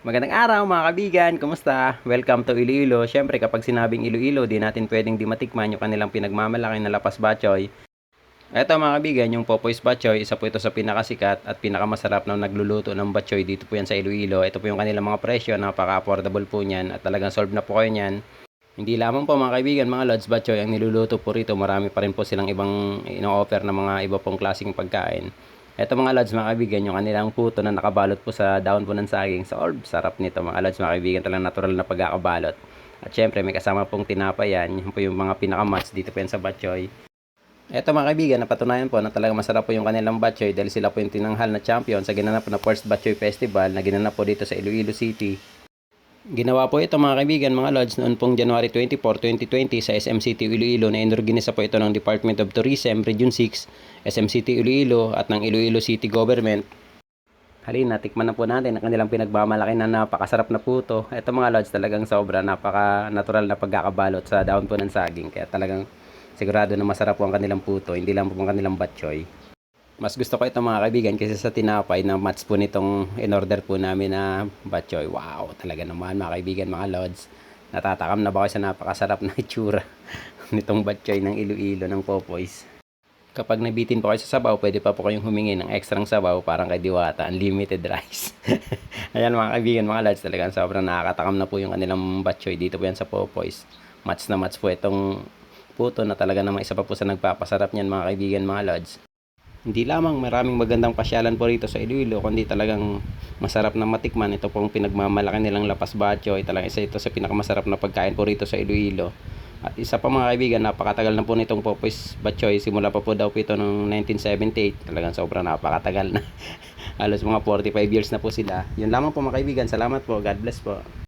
Magandang araw mga kaibigan, kumusta? Welcome to Iloilo. Siyempre kapag sinabing Iloilo, di natin pwedeng di matikman yung kanilang pinagmamalaki na lapas bachoy. Eto mga kaibigan, yung Popoy's Bachoy, isa po ito sa pinakasikat at pinakamasarap na nagluluto ng bachoy dito po yan sa Iloilo. Ito po yung kanilang mga presyo, napaka-affordable po niyan at talagang solve na po kayo niyan. Hindi lamang po mga kaibigan, mga Lods Bachoy, ang niluluto po rito, marami pa rin po silang ibang ino-offer na mga iba pong klaseng pagkain. Eto mga Lods, mga kaibigan, yung kanilang puto na nakabalot po sa daon po ng saging. Solve, sarap nito mga Lods, mga kaibigan, talagang natural na pagkakabalot. At syempre, may kasama pong tinapay yan. Yan po yung mga pinakamats dito po yan sa Bachoy. Eto mga kaibigan, napatunayan po na talagang masarap po yung kanilang batchoy dahil sila po yung tinanghal na champion sa ginanap na First Batchoy Festival na ginanap po dito sa Iloilo City. Ginawa po ito mga kaibigan, mga lodge, noon pong January 24, 2020 sa SM City Iloilo na inorganisa po ito ng Department of Tourism Region 6, SM City Iloilo at ng Iloilo City Government. Halina, tikman na po natin ang kanilang pinagmamalaki na napakasarap na puto. Ito mga lodge talagang sobra, napaka-natural na pagkakabalot sa daon po ng saging. Kaya talagang sigurado na masarap po ang kanilang puto, hindi lang po ang kanilang batchoy. Mas gusto ko ito mga kaibigan kasi sa tinapay na match po nitong in-order po namin na batchoy. Wow, talaga naman mga kaibigan, mga lods. Natatakam na ba kayo sa napakasarap na itsura nitong batchoy ng Iloilo ng Popoys. Kapag nabitin po kayo sa sabaw, pwede pa po kayong humingi ng extrang sabaw parang kay Diwata, unlimited rice. Ayan mga kaibigan, mga lads, talagang sobrang nakakatakam na po yung kanilang batchoy dito po yan sa Popoys. Match na match po itong puto na talaga namang isa pa po sa nagpapasarap niyan mga kaibigan, mga lads. Hindi lamang maraming magandang pasyalan po rito sa Iloilo, kundi talagang masarap na matikman. Ito pong pinagmamalaki nilang lapas batchoy. Talagang isa ito sa pinakamasarap na pagkain po rito sa Iloilo. At isa pa mga kaibigan, napakatagal na po nitong Popoy's Batchoy. Simula pa po daw po ito noong 1978. Talagang sobrang napakatagal na. Halos mga 45 years na po sila. Yun lamang po mga kaibigan. Salamat po. God bless po.